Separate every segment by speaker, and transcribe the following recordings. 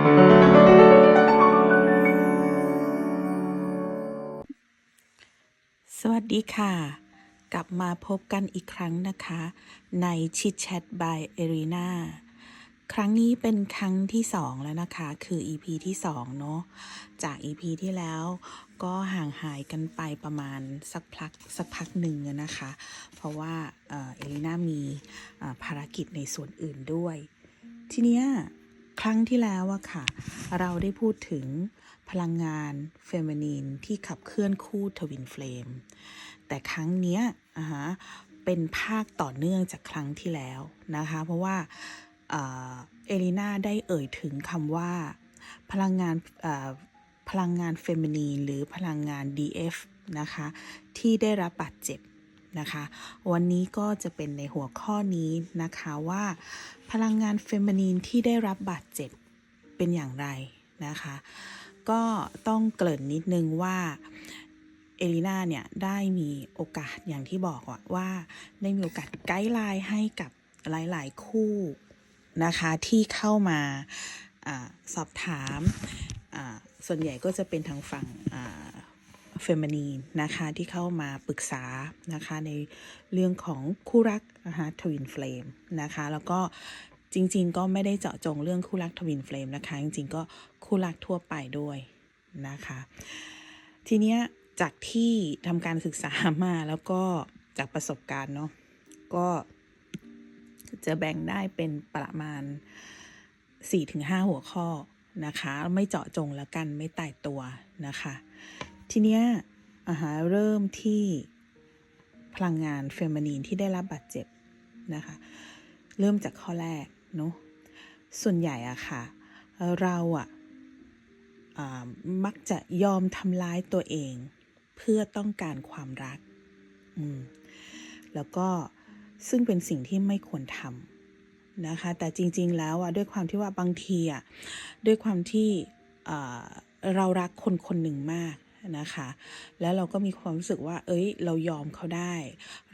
Speaker 1: สวัสดีค่ะ กลับมาพบกันอีกครั้งนะคะ ใน Chit Chat by Arena ครั้งนี้เป็นครั้งที่ 2 แล้วนะคะ คือ EP ที่ 2 เนาะจาก EP ที่แล้วก็ห่างหายกันไปประมาณสักพักสักพักหนึ่งนะคะ เพราะว่าเออเอลิน่ามีภารกิจในส่วนอื่นด้วย ทีเนี้ย ครั้งที่แล้วอะค่ะ เราได้พูดถึงพลังงานเฟมินีนที่ขับเคลื่อนคู่ทวินเฟลม แต่ครั้งเนี้ยอ่าฮะเป็นภาคต่อเนื่องจากครั้งที่แล้วนะคะ เพราะว่าเอลิน่าได้เอ่ยถึงคำว่าพลังงานพลังงานเฟมินีนหรือพลังงาน DF นะคะ ที่ได้รับบาดเจ็บนะคะ วันนี้ก็จะเป็นในหัวข้อนี้นะคะว่า พลังงานเฟมินีนที่ได้รับบาดเจ็บเป็นอย่างไรนะคะ ก็ต้องเกริ่นนิดนึงว่าเอลิน่าเนี่ยได้มีโอกาสอย่างที่บอกว่าได้มีโอกาสไกด์ไลน์ให้กับหลาย ๆ คู่นะคะที่เข้ามาอสอบถาม ส่วนใหญ่ก็จะเป็นทางฝั่ง เฟมินีนนะคะที่เข้ามาปรึกษานะคะในเรื่องของคู่รักนะคะทวินเฟลมนะคะแล้วก็จริงๆ ก็ไม่ได้เจาะจงเรื่องคู่รักทวินเฟลมนะคะจริงๆ ก็คู่รักทั่วไปด้วยนะคะทีเนี้ยจากที่ทำการศึกษามาแล้วก็จากประสบการณ์เนาะก็จะแบ่งได้เป็นประมาณ 4-5 หัวข้อนะคะ ไม่เจาะจงแล้วกันไม่ตายตัวนะคะ ทีเนี้ยอาหารเริ่มที่พลังงานเฟมินีนที่ได้รับบาดเจ็บนะคะ เริ่มจากข้อแรกเนาะส่วนใหญ่อะค่ะ เราอะอ่ามักจะยอมทำร้ายตัวเอง เพื่อต้องการความรัก แล้วก็ซึ่งเป็นสิ่งที่ไม่ควรทำนะคะ แต่จริง ๆ แล้วอะด้วยความที่ว่าบางทีอะด้วยความที่อ่าเรารักคนคนหนึ่งมาก นะคะ แล้วเราก็มีความรู้สึกว่า เอ้ย เรายอมเขาได้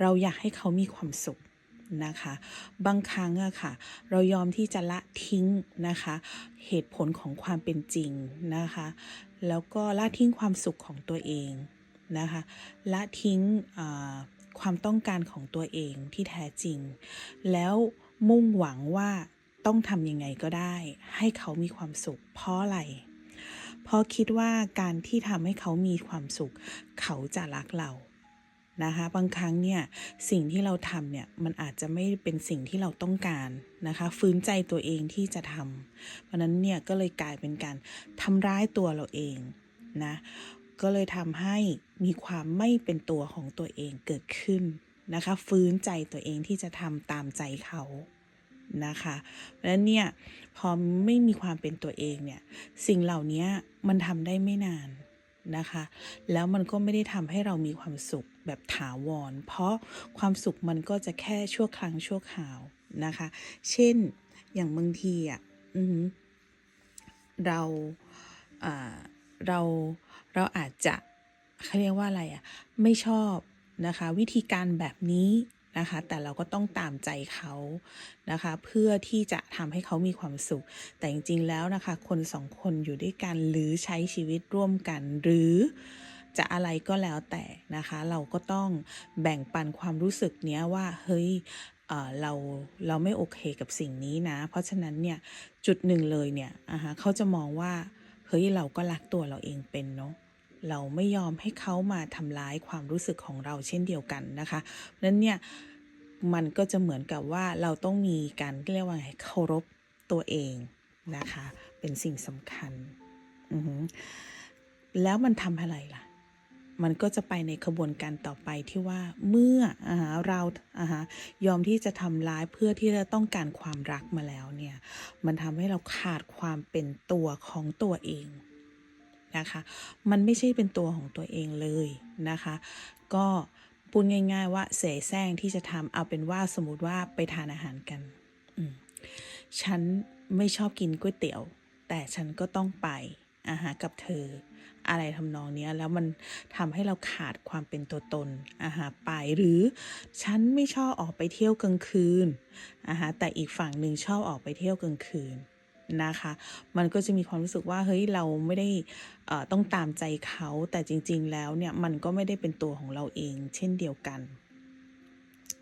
Speaker 1: เราอยากให้เขามีความสุขนะคะ บางครั้งอะค่ะ เรายอมที่จะละทิ้งนะคะ เหตุผลของความเป็นจริงนะคะ แล้วก็ละทิ้งความสุขของตัวเองนะคะ ละทิ้งความต้องการของตัวเองที่แท้จริง แล้วมุ่งหวังว่าต้องทำยังไงก็ได้ ให้เขามีความสุขเพราะอะไร เพราะคิดว่าการที่ทำให้เขามีความสุข เขาจะรักเรานะคะบางครั้งเนี่ยสิ่งที่เราทำเนี่ยมันอาจจะไม่เป็นสิ่งที่เราต้องการนะคะฟื้นใจตัวเองที่จะทำเพราะนั้นเนี่ยก็เลยกลายเป็นการทำร้ายตัวเราเองนะก็เลยทำให้มีความไม่เป็นตัวของตัวเองเกิดขึ้นนะคะฟื้นใจตัวเองที่จะทำตามใจเขา นะคะ เพราะฉะนั้นเนี่ยพอไม่มีความเป็นตัวเองเนี่ยสิ่งเหล่านี้มันทำได้ไม่นานนะคะ แล้วมันก็ไม่ได้ทำให้เรามีความสุขแบบถาวร เพราะความสุขมันก็จะแค่ชั่วครั้งชั่วคราวนะคะ เช่นอย่างบางทีอะเราเราเราอาจจะเขาเรียกว่าอะไรอะ ไม่ชอบนะคะ วิธีการแบบนี้ นะคะ แต่เราก็ต้องตามใจเขานะคะ เพื่อที่จะทำให้เขามีความสุข แต่จริงๆแล้วนะคะ คนสองคนอยู่ด้วยกันหรือใช้ชีวิตร่วมกัน หรือจะอะไรก็แล้วแต่นะคะ เราก็ต้องแบ่งปันความรู้สึกเนี้ยว่าเฮ้ยเราเราไม่โอเคกับสิ่งนี้นะ เพราะฉะนั้นเนี่ยจุดหนึ่งเลยเนี่ยเขาจะมองว่าเฮ้ยเราก็รักตัวเราเองเป็นเนาะ เราไม่ยอมให้เขามาทำร้ายความรู้สึกของเราเช่นเดียวกันนะคะนั้นเนี่ยมันก็จะเหมือนกับว่าเราต้องมีการเรียกว่าไงเคารพตัวเองนะคะ เป็นสิ่งสำคัญแล้วมันทำอะไรล่ะ มันก็จะไปในขบวนการต่อไปที่ว่าเมื่ออเราอายอมที่จะทำร้ายเพื่อที่จะต้องการความรักมาแล้วเนี่ย มันทำให้เราขาดความเป็นตัวของตัวเอง นะคะ มันไม่ใช่เป็นตัวของตัวเองเลยนะคะ ก็พูดง่ายๆว่าเสแสร้งที่จะทำเอาเป็นว่าสมมติว่าไปทานอาหารกัน ฉันไม่ชอบกินก๋วยเตี๋ยว แต่ฉันก็ต้องไปอาหารกับเธอ อะไรทำนองนี้แล้วมันทำให้เราขาดความเป็นตัวตนอาหารไปหรือฉันไม่ชอบออกไปเที่ยวกลางคืนอาหารแต่อีกฝั่งหนึ่งชอบออกไปเที่ยวกลางคืน นะคะ มันก็จะมีความรู้สึกว่าเฮ้ยเราไม่ได้อ่อต้องตามใจเขาแต่จริง ๆ แล้วเนี่ยมันก็ไม่ได้เป็นตัวของเราเอง เช่นเดียวกัน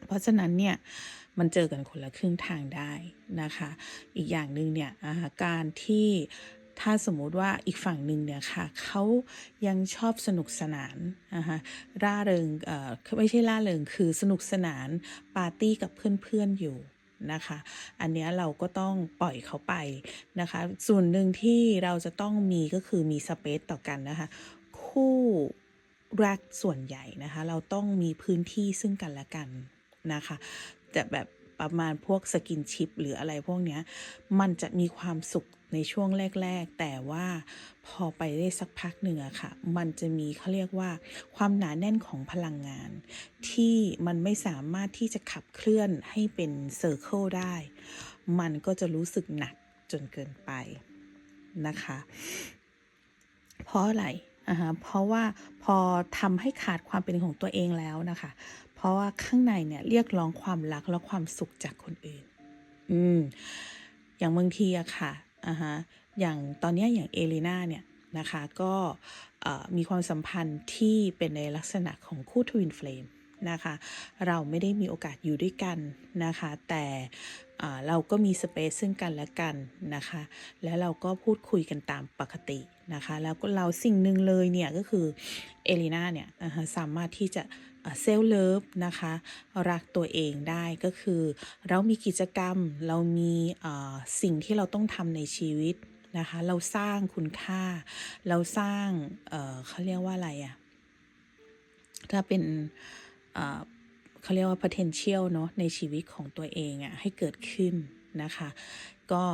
Speaker 1: เพราะฉะนั้นเนี่ยมันเจอกันคนละครึ่งทางได้นะคะ อีกอย่างหนึ่งเนี่ยอาการที่ถ้าสมมติว่าอีกฝั่งหนึ่งเนี่ยค่ะเขายังชอบสนุกสนานนะคะร่าเริงเออไม่ใช่ร่าเริงคือสนุกสนานปาร์ตี้กับเพื่อนๆอยู่ นะคะ อันนี้เราก็ต้องปล่อยเขาไปนะคะ ส่วนหนึ่งที่เราจะต้องมีก็คือมีสเปซต่อกันนะคะ คู่รักส่วนใหญ่นะคะ เราต้องมีพื้นที่ซึ่งกันและกันนะคะแต่แบบประมาณพวกสกินชิปหรืออะไรพวกเนี้ย มันจะมีความสุข ในช่วงแรก ๆ แต่ว่าพอไปได้สักพักหนึ่งอะค่ะ มันจะมีเขาเรียกว่า ความหนาแน่นของพลังงาน ที่มันไม่สามารถที่จะขับเคลื่อนให้เป็นเซอร์เคิลได้ มันก็จะรู้สึกหนักจนเกินไปนะคะ เพราะอะไรอ่าฮะเพราะว่าพอทำให้ขาดความเป็นของตัวเองแล้วนะคะ เพราะว่าข้างในเนี่ยเรียกร้องความรักและความสุขจากคนอื่น อืม อย่างบางทีอะค่ะ อ่าฮะอย่างตอนนี้อย่างเอลิน่าเนี่ยนะคะก็มีความสัมพันธ์ที่เป็นในลักษณะของคู่ทวินเฟลมนะคะเราไม่ได้มีโอกาสอยู่ด้วยกันนะคะแต่เราก็มีสเปซซึ่งกันและกันนะคะแล้วเราก็พูดคุยกันตามปกตินะคะแล้วก็เราสิ่งหนึ่งเลยเนี่ยก็คือเอลิน่าเนี่ยสามารถที่จะ เซลเลิฟนะคะ รักตัวเองได้ก็คือ เรามีกิจกรรมเรามีสิ่งที่เราต้องทำในชีวิตนะคะ เราสร้างคุณค่า เราสร้างเเขาเรียกว่าอะไรอะถ้าเป็นเขาเรียกว่า potential เนอะในชีวิตของตัวเองอะให้เกิดขึ้นนะคะ ก็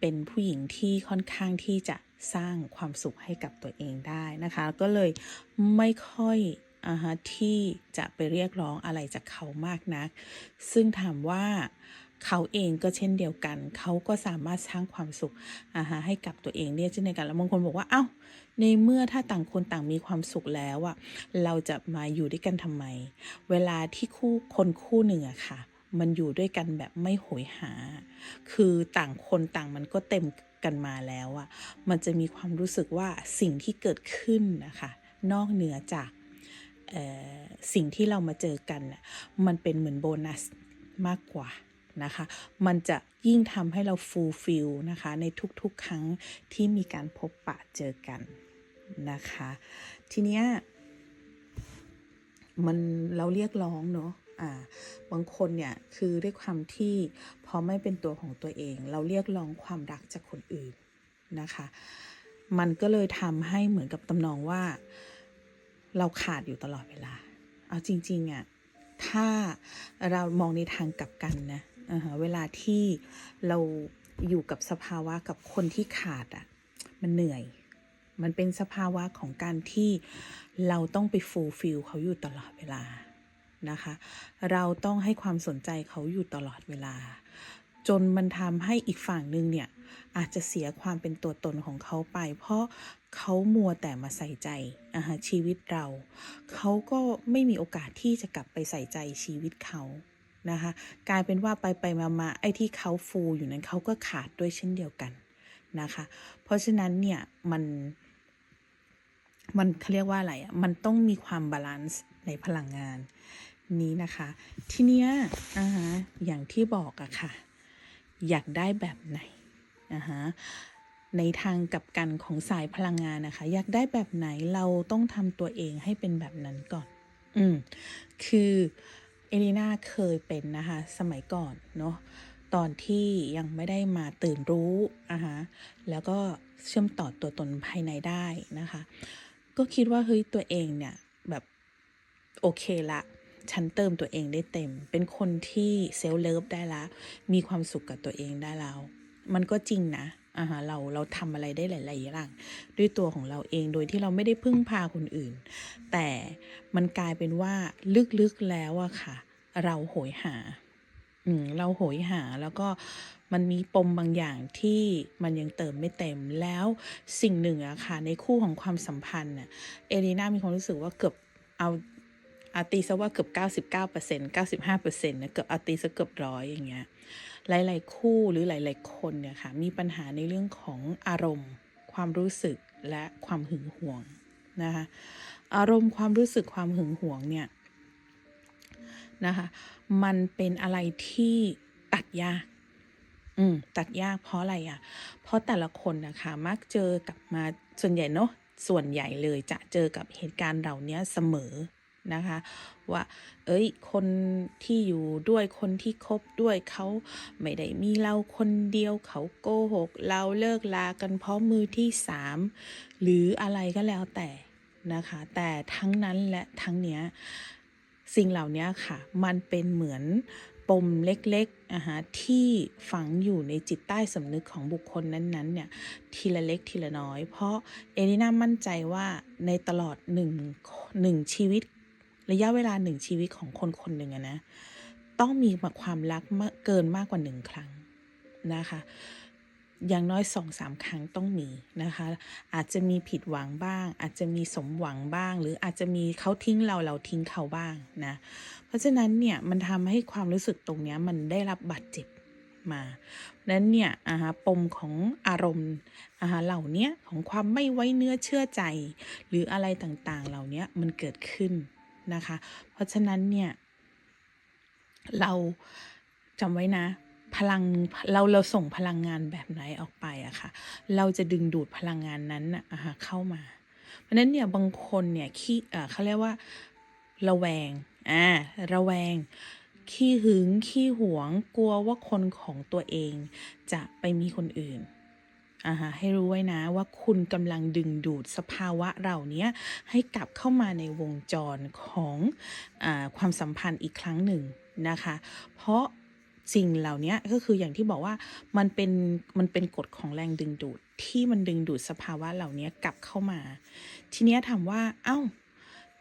Speaker 1: เป็นผู้หญิงที่ค่อนข้างที่จะ สร้างความสุขให้กับตัวเองได้นะคะ ก็เลยไม่ค่อยอ่าฮะที่จะไปเรียกร้องอะไรจากเขามากนัก ซึ่งถามว่าเขาเองก็เช่นเดียวกัน เขาก็สามารถสร้างความสุขอาฮะให้กับตัวเองเนี่ยเช่นเดียวกัน แล้วบางคนบอกว่า เอ้า ในเมื่อถ้าต่างคนต่างมีความสุขแล้วอะเราจะมาอยู่ด้วยกันทำไม เวลาที่คู่คนคู่หนึ่งอะค่ะ มันอยู่ด้วยกันแบบไม่โหยหา คือต่างคนต่างมันก็เต็ม กันมาแล้วอะมันจะมีความรู้สึกว่าสิ่งที่เกิดขึ้นนะคะ นอกเหนือจากสิ่งที่เรามาเจอกันน่ะมันเป็นเหมือนโบนัสมากกว่านะคะ มันจะยิ่งทำให้เราฟูลฟิลนะคะ ในทุกๆ ครั้งที่มีการพบปะเจอกันนะคะ ทีเนี้ยมันเราเรียกร้องเนาะ อ่าบางคนเนี่ยคือด้วยความที่พอไม่เป็นตัวของตัวเอง เราเรียกร้องความรักจากคนอื่นนะคะ มันก็เลยทำให้เหมือนกับตำนองว่า เราขาดอยู่ตลอดเวลา เอาจริงๆอะ่ะถ้าเรามองในทางกลับกันนะเวลาที่เราอยู่กับสภาวะกับคนที่ขาดอะ่ะมันเหนื่อย มันเป็นสภาวะของการที่เราต้องไปฟูลฟิลเขาอยู่ตลอดเวลา นะคะ เราต้องให้ความสนใจเขาอยู่ตลอดเวลา จนมันทำให้อีกฝั่งหนึ่งเนี่ย อาจจะเสียความเป็นตัวตนของเขาไป เพราะเขามัวแต่มาใส่ใจอาชีวิตเรา เขาก็ไม่มีโอกาสที่จะกลับไปใส่ใจชีวิตเขานะคะกลายเป็นว่าไปไปมามาไอ้ที่เขาฟูอยู่นั้นเขาก็ขาดด้วยเช่นเดียวกันนะคะ เพราะฉะนั้นเนี่ยมันมันเขาเรียกว่าอะไรอะ มันต้องมีความบาลานซ์ในพลังงาน นี้นะคะ ทีเนี้ยอ่าอย่างที่บอกอะค่ะ อยากได้แบบไหนนะคะในทางกับกันของสายพลังงานนะคะ อยากได้แบบไหนเราต้องทำตัวเองให้เป็นแบบนั้นก่อน อืม คือเอลิน่าเคยเป็นนะคะ สมัยก่อนเนาะตอนที่ยังไม่ได้มาตื่นรู้อะฮะแล้วก็เชื่อมต่อตัวตนภายในได้นะคะ ก็คิดว่าเฮ้ยตัวเองเนี่ยแบบโอเคละ ฉันเติมตัวเองได้เต็ม เป็นคนที่เซลเลิฟได้แล้วมีความสุขกับตัวเองได้แล้ว มันก็จริงนะอ่าฮะเราเราทำอะไรได้หลายๆอย่างด้วยตัวของเราเองโดยที่เราไม่ได้พึ่งพาคนอื่น แต่มันกลายเป็นว่าลึกๆแล้วอะค่ะ เราโหยหาอืมเราโหยหาแล้วก็มันมีปมบางอย่างที่มันยังเติมไม่เต็มแล้วสิ่งหนึ่งอะค่ะในคู่ของความสัมพันธ์น่ะเอลีน่ามีความรู้สึกว่าเกือบเอา อาตีซะว่าเกือบ 99% 95%นะเกือบอาตีซะเกือบร้อยอย่างเงี้ยหลาย ๆ คู่หรือหลาย ๆ คนเนี่ยค่ะมีปัญหาในเรื่องของอารมณ์ ความรู้สึกและความหึงหวงนะคะอารมณ์ความรู้สึกความหึงหวงเนี่ยนะคะมันเป็นอะไรที่ตัดยากอืมตัดยากเพราะอะไรอะ เพราะแต่ละคนนะคะมักเจอกับมาส่วนใหญ่เนาะส่วนใหญ่เลยจะเจอกับเหตุการณ์เหล่านี้เสมอ นะคะ ว่า เอ้ย คนที่อยู่ด้วยคนที่คบด้วยเขาไม่ได้มีเราคนเดียวเขาโกหก เราเลิกลากันเพราะมือที่สามหรืออะไรก็แล้วแต่นะคะ แต่ทั้งนั้นและทั้งเนี้ยสิ่งเหล่านี้ค่ะ มันเป็นเหมือนปมเล็กๆนะคะที่ฝังอยู่ในจิตใต้สำนึกของบุคคลนั้นๆเนี่ยทีละเล็กทีละน้อย เพราะเอลิน่ามั่นใจว่าในตลอดหนึ่งหนึ่งชีวิต ระยะเวลาหนึ่งชีวิตของคนคนหนึ่งนะ ต้องมีความรักเกินมากกว่าหนึ่งครั้งนะคะ อย่างน้อยสองสามครั้งต้องมีนะคะ อาจจะมีผิดหวังบ้าง อาจจะมีสมหวังบ้าง หรืออาจจะมีเขาทิ้งเราเราทิ้งเขาบ้างนะ เพราะฉะนั้นเนี่ยมันทำให้ความรู้สึกตรงนี้มันได้รับบาดเจ็บมานั้นเนี่ยอาฮะปมของอารมณ์อ่าฮะเหล่านี้ของความไม่ไว้เนื้อเชื่อใจ หรืออะไรต่างๆ เหล่านี้มันเกิดขึ้น นะคะ เพราะฉะนั้นเนี่ย เราจำไว้นะ พลังเราเราส่งพลังงานแบบไหนออกไปอะค่ะ เราจะดึงดูดพลังงานนั้นน่ะอ่าฮะเข้ามา เพราะนั้นเนี่ยบางคนเนี่ยขี้เขาเรียกว่าระแวงอ่าระแวงขี้หึงขี้หวง กลัวว่าคนของตัวเองจะไปมีคนอื่น ให้รู้ไว้นะว่าคุณกำลังดึงดูดสภาวะเหล่านี้ให้กลับเข้ามาในวงจรของอความสัมพันธ์อีกครั้งหนึ่งนะคะ เพราะสิ่งเหล่านี้ก็คืออย่างที่บอกว่ามันเป็นมันเป็นกฎของแรงดึงดูดที่มันดึงดูดสภาวะเหล่านี้กลับเข้ามา ทีเนี้ยถามว่าเอ้า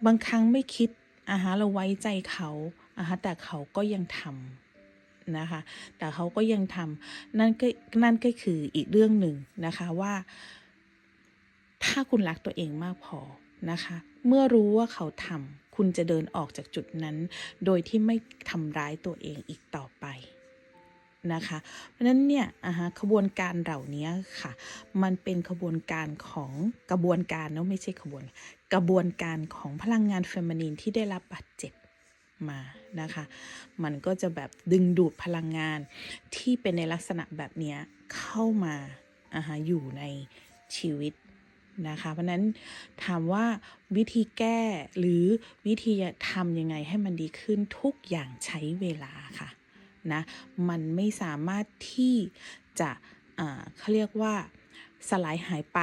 Speaker 1: บางครั้งไม่คิดอ่าฮะเราไว้ใจเขาอ่าฮะแต่เขาก็ยังทำ นะคะ แต่เขาก็ยังทำนั่นก็นั่นก็คืออีกเรื่องหนึ่งนะคะว่าถ้าคุณรักตัวเองมากพอนะคะ เมื่อรู้ว่าเขาทำคุณจะเดินออกจากจุดนั้น โดยที่ไม่ทำร้ายตัวเองอีกต่อไปนะคะ เพราะนั้นเนี่ยอ่าฮะขบวนการเหล่านี้ค่ะ มันเป็นขบวนการของกระบวนการเนาะไม่ใช่ขบวน กระบวนการของพลังงานเฟมินีนที่ได้รับบาดเจ็บ มานะคะ มันก็จะแบบดึงดูดพลังงานที่เป็นในลักษณะแบบนี้เข้ามาอ่าะอยู่ในชีวิตนะคะ เพราะฉะนั้นถามว่าวิธีแก้หรือวิธีทำยังไงให้มันดีขึ้นทุกอย่างใช้เวลาค่ะนะ มันไม่สามารถที่จะอ่าเขาเรียกว่า สลายหายไป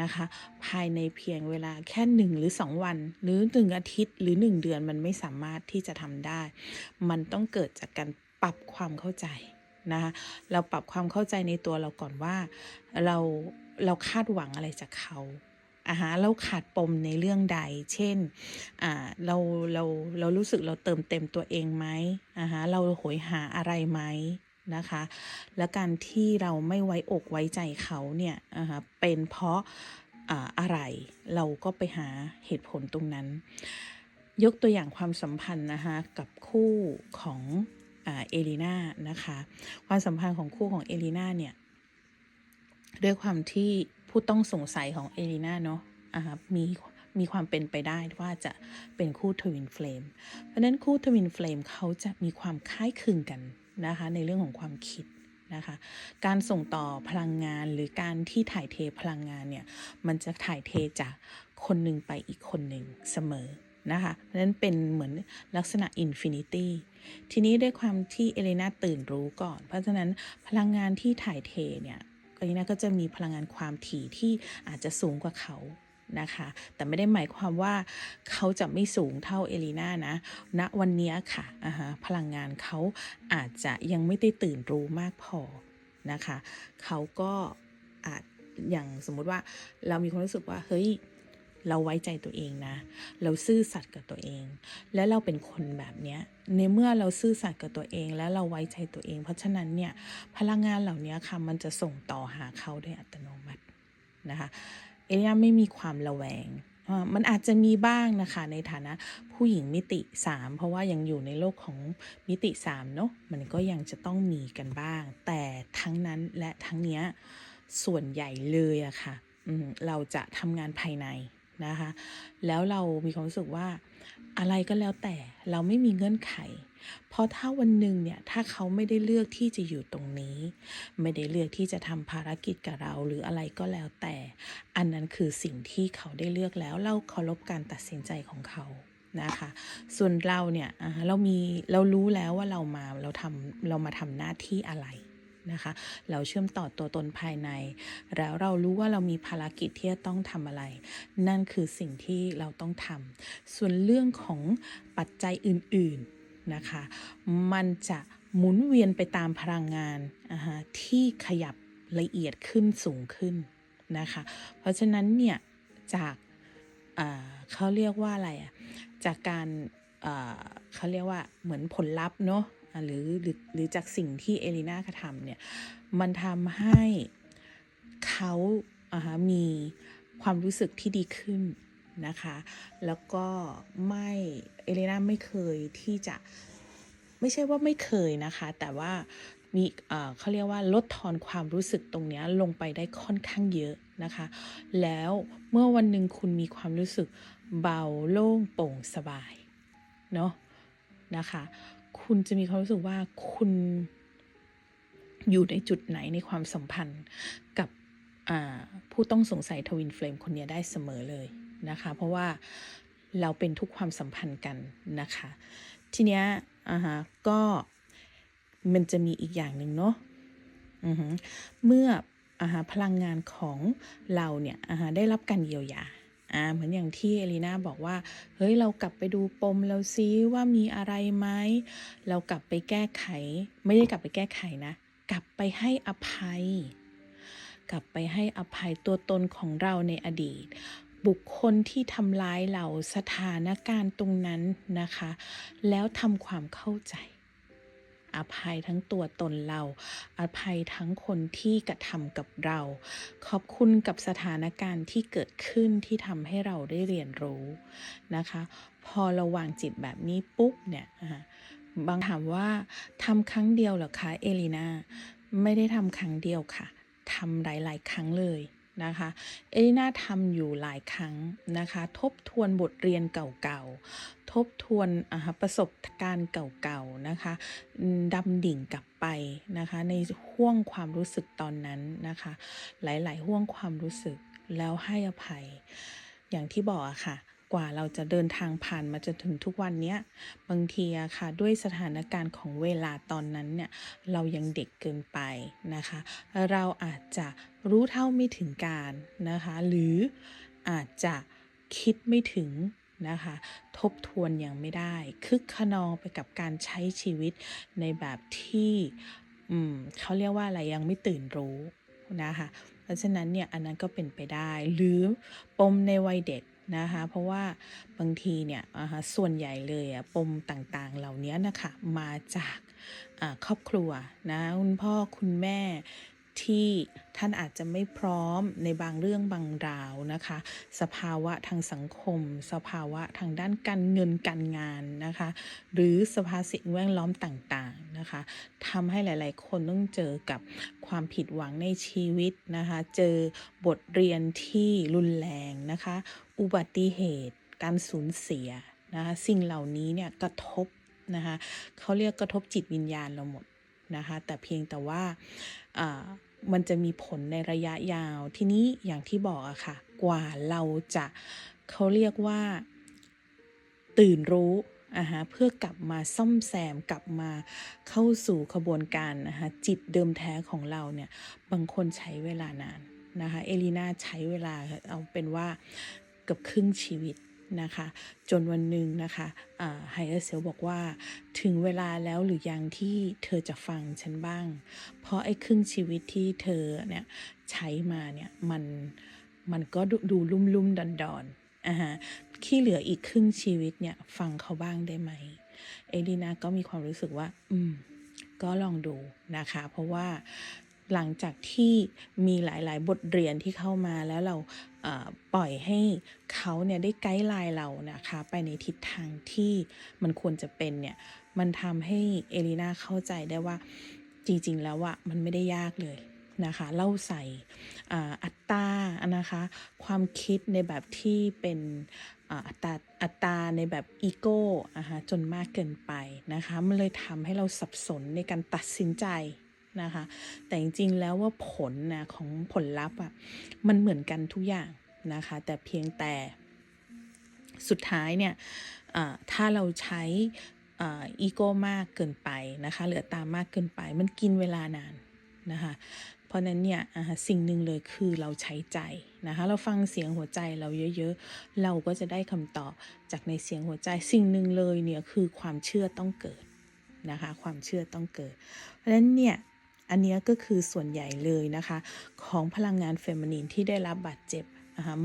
Speaker 1: นะคะ ภายในเพียงเวลาแค่หนึ่งหรือสองวัน หรือหนึ่งอาทิตย์ หรือหนึ่งเดือนมันไม่สามารถที่จะทำได้ มันต้องเกิดจากการปรับความเข้าใจนะคะเราปรับความเข้าใจในตัวเราก่อนว่า เราเราคาดหวังอะไรจากเขาอาฮะเราขาดปมในเรื่องใด เช่นอ่าเราเราเรารู้สึกเราเติมเต็มตัวเองไหมอาฮะเราโหยหาอะไรไหม นะคะ และการที่เราไม่ไว้อกไว้ใจเขาเนี่ยอ่าฮะเป็นเพราะอะไรเราก็ไปหาเหตุผลตรงนั้น ยกตัวอย่างความสัมพันธ์นะคะกับคู่ของอเอลีนานะคะ ความสัมพันธ์ของคู่ของเอลีนาเนี่ยด้วยความที่ผู้ต้องสงสัยของเอลีนาเนาะอ่ามีมีความเป็นไปได้ว่าจะเป็นคู่ทวินเฟลม เพราะนั้นคู่ทวินเฟลมเขาจะมีความคล้ายคลึงกัน นะคะในเรื่องของความคิดนะคะการส่งต่อพลังงานหรือการที่ถ่ายเทพลังงานเนี่ยมันจะถ่ายเทจากคนหนึ่งไปอีกคนหนึ่งเสมอนะคะนั้นเป็นเหมือนลักษณะอินฟินิตี้ทีนี้ด้วยความที่เอเลนาตื่นรู้ก่อน เพราะฉะนั้นพลังงานที่ถ่ายเทเนี่ยเอเลนาก็จะมีพลังงานความถี่ที่อาจจะสูงกว่าเขา นะคะ แต่ไม่ได้หมายความว่าเขาจะไม่สูงเท่าเอลีนานะณวันนี้ค่ะอ่าฮะพลังงานเขาอาจจะยังไม่ได้ตื่นรู้มากพอนะคะ เขาก็อาจอย่างสมมุติว่าเรามีความรู้สึกว่าเฮ้ยเราไว้ใจตัวเองนะ เราซื่อสัตย์กับตัวเอง และเราเป็นคนแบบเนี้ย ในเมื่อเราซื่อสัตย์กับตัวเองและเราไว้ใจตัวเอง เพราะฉะนั้นเนี่ยพลังงานเหล่านี้ค่ะมันจะส่งต่อหาเขาโดยอัตโนมัตินะคะ เอเลียไม่มีความระแวง มันอาจจะมีบ้างนะคะในฐานะผู้หญิงมิติ 3 เพราะว่ายังอยู่ในโลกของมิติ3เนาะมันก็ยังจะต้องมีกันบ้าง แต่ทั้งนั้นและทั้งเนี้ยส่วนใหญ่เลยอะค่ะเราจะทำงานภายใน นะคะ แล้วเรามีความรู้สึกว่าอะไรก็แล้วแต่เราไม่มีเงื่อนไข เพราะถ้าวันหนึ่งเนี่ยถ้าเขาไม่ได้เลือกที่จะอยู่ตรงนี้ ไม่ได้เลือกที่จะทำภารกิจกับเราหรืออะไรก็แล้วแต่ อันนั้นคือสิ่งที่เขาได้เลือกแล้วเราเคารพการตัดสินใจของเขานะคะ ส่วนเราเนี่ยเรามีเรารู้แล้วว่าเรามาเราทำเรามาทำหน้าที่อะไร นะคะ เราเชื่อมต่อตัวตนภายใน แล้วเรารู้ว่าเรามีภารกิจที่จะต้องทำอะไร นั่นคือสิ่งที่เราต้องทำส่วนเรื่องของปัจจัยอื่น ๆนะคะ มันจะหมุนเวียนไปตามพลังงานที่ขยับละเอียดขึ้นสูงขึ้นนะคะ เพราะฉะนั้นเนี่ยจากเขาเรียกว่าอะไรอะ จากการเขาเรียกว่าเหมือนผลลัพธ์เนาะ หรือหรือหรือจากสิ่งที่เอลิน่ากระทำเนี่ยมันทำให้เขาอ่าฮะมีความรู้สึกที่ดีขึ้นนะคะ แล้วก็ไม่เอเลน่าไม่เคยที่จะไม่ใช่ว่าไม่เคยนะคะ แต่ว่ามีเออเขาเรียกว่าลดทอนความรู้สึกตรงเนี้ยลงไปได้ค่อนข้างเยอะนะคะ แล้วเมื่อวันหนึ่งคุณมีความรู้สึกเบาโล่งโปร่งสบายเนาะนะคะ คุณจะมีความรู้สึกว่าคุณอยู่ในจุดไหนในความสัมพันธ์กับผู้ต้องสงสัยทวินเฟลมคนนี้ได้เสมอเลยนะคะ เพราะว่าเราเป็นทุกความสัมพันธ์กันนะคะ ทีเนี้ยอ่าฮะก็มันจะมีอีกอย่างหนึ่งเนาะเมื่ออาพลังงานของเราเนี่ยอ่าฮะได้รับการเยียวยา อ่าเหมือนอย่างที่เอลีนาบอกว่า เฮ้ยเรากลับไปดูปมเราซิว่ามีอะไรไหมเรากลับไปแก้ไข ไม่ได้กลับไปแก้ไขนะ กลับไปให้อภัย กลับไปให้อภัยตัวตนของเราในอดีต บุคคลที่ทำร้ายเราสถานการณ์ตรงนั้นนะคะ แล้วทำความเข้าใจ อภัยทั้งตัวตนเรา อภัยทั้งคนที่กระทำกับเรา ขอบคุณกับสถานการณ์ที่เกิดขึ้นที่ทำให้เราได้เรียนรู้นะคะ พอเราวางจิตแบบนี้ปุ๊บเนี่ยบางถามว่าทำครั้งเดียวหรอคะเอลีนาไม่ได้ทำครั้งเดียวค่ะทำหลาย ๆ ครั้งเลย นะคะเอลิน่าทำอยู่หลายครั้งนะคะ ทบทวนบทเรียนเก่าๆ ทบทวนประสบการณ์เก่าๆนะคะดำดิ่งกลับไปนะคะในห่วงความรู้สึกตอนนั้นนะคะ หลายๆห่วงความรู้สึกแล้วให้อภัยอย่างที่บอกอะค่ะ กว่าเราจะเดินทางผ่านมาจนถึงทุกวันนี้บางทีอะค่ะด้วยสถานการณ์ของเวลาตอนนั้นเนี่ยเรายังเด็กเกินไปนะคะ เราอาจจะรู้เท่าไม่ถึงการนะคะ หรืออาจจะคิดไม่ถึงนะคะทบทวนยังไม่ได้ คึกขนองไปกับการใช้ชีวิตในแบบที่เขาเรียกว่าอะไรยังไม่ตื่นรู้นะคะ เพราะฉะนั้นเนี่ยอันนั้นก็เป็นไปได้ หรือปมในวัยเด็ก นะคะเพราะว่าบางทีเนี่ยส่วนใหญ่เลยอะปมต่างๆ เหล่านี้นะคะมาจากครอบครัวนะคุณพ่อคุณแม่ที่ท่านอาจจะไม่พร้อมในบางเรื่องบางราวนะคะ สภาวะทางสังคม สภาวะทางด้านการเงินการงานนะคะ หรือสภาพสิ่งแวดล้อมต่างๆนะคะทำให้หลายๆ คนต้องเจอกับความผิดหวังในชีวิตนะคะ เจอบทเรียนที่รุนแรงนะคะ อุบัติเหตุ การสูญเสียนะคะสิ่งเหล่านี้เนี่ยกระทบนะคะเขาเรียกกระทบจิตวิญญาณเราหมดนะคะแต่เพียงแต่ว่าอ่ามันจะมีผลในระยะยาวทีนี้อย่างที่บอกอะค่ะ กว่าเราจะเขาเรียกว่า ตื่นรู้อ่าฮะเพื่อกลับมาซ่อมแซมกลับมาเข้าสู่ขบวนการนะคะจิตเดิมแท้ของเราเนี่ยบางคนใช้เวลานานนะคะเอลีนาใช้เวลาเอาเป็นว่า เกือบครึ่งชีวิตนะคะ จนวันหนึ่งนะคะไฮเออร์เซลบอกว่าถึงเวลาแล้วหรือยังที่เธอจะฟังฉันบ้าง เพราะไอ้ครึ่งชีวิตที่เธอเนี่ยใช้มาเนี่ยมันมันก็ดูดูลุ่มลุ่มดอนดอนอ่าฮะที่เหลืออีกครึ่งชีวิตเนี่ยฟังเขาบ้างได้ไหม เอลินาก็มีความรู้สึกว่า อืม ก็ลองดูนะคะ เพราะว่าหลังจากที่มีหลาย ๆ บทเรียนที่เข้ามาแล้วเรา ปล่อยให้เขาเนี่ยได้ไกด์ไลน์เรานะคะ ไปในทิศทางที่มันควรจะเป็นเนี่ย มันทำให้เอลิน่าเข้าใจได้ว่าจริง ๆ แล้วอะมันไม่ได้ยากเลยนะคะ เล่าใส่อัตรานะคะ ความคิดในแบบที่เป็นอัตราอัตราในแบบอีโก้นะคะจนมากเกินไปนะคะ มันเลยทำให้เราสับสนในการตัดสินใจ นะคะ แต่จริงๆแล้วว่าผลนะของผลลัพธ์อะมันเหมือนกันทุกอย่างนะคะ แต่เพียงแต่สุดท้ายเนี่ยถ้าเราใช้อีโก้มากเกินไปนะคะเหลือตามมากเกินไป มันกินเวลานานนะคะเพราะนั้นเนี่ยสิ่งหนึ่งเลยคือเราใช้ใจนะคะ เราฟังเสียงหัวใจเราเยอะๆ เราก็จะได้คำตอบจากในเสียงหัวใจสิ่งหนึ่งเลยเนี่ยคือความเชื่อต้องเกิดนะคะ ความเชื่อต้องเกิด เพราะฉะนั้นเนี่ย อันนี้ก็คือส่วนใหญ่เลยนะคะ ของพลังงานเฟมินีนที่ได้รับบาดเจ็บ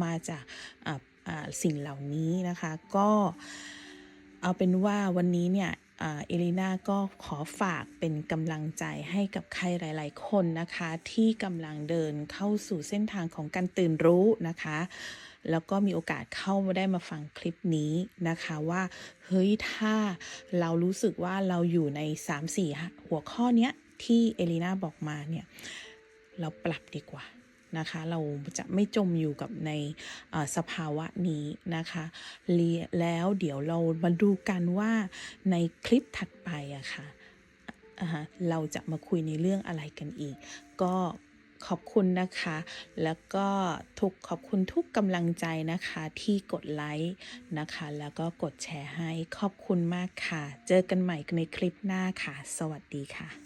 Speaker 1: มาจากสิ่งเหล่านี้นะคะ ก็เอาเป็นว่าวันนี้เนี่ยเอลิน่าก็ขอฝากเป็นกำลังใจให้กับใครหลาย ๆ คนนะคะ ที่กำลังเดินเข้าสู่เส้นทางของการตื่นรู้นะคะ แล้วก็มีโอกาสเข้ามาได้มาฟังคลิปนี้นะคะว่า เฮ้ย ถ้าเรารู้สึกว่าเราอยู่ใน 3-4 หัวข้อเนี้ย ที่เอลิน่าบอกมาเนี่ยเราปรับดีกว่านะคะเราจะไม่จมอยู่กับในสภาวะนี้นะคะแล้วเดี๋ยวเรามาดูกันว่าในคลิปถัดไปอะค่ะอ่าฮะเราจะมาคุยในเรื่องอะไรกันอีก ก็ขอบคุณนะคะ แล้วก็ทุกขอบคุณทุกกำลังใจนะคะที่กดไลค์นะคะ แล้วก็กดแชร์ให้ขอบคุณมากค่ะ เจอกันใหม่ในคลิปหน้าค่ะ สวัสดีค่ะ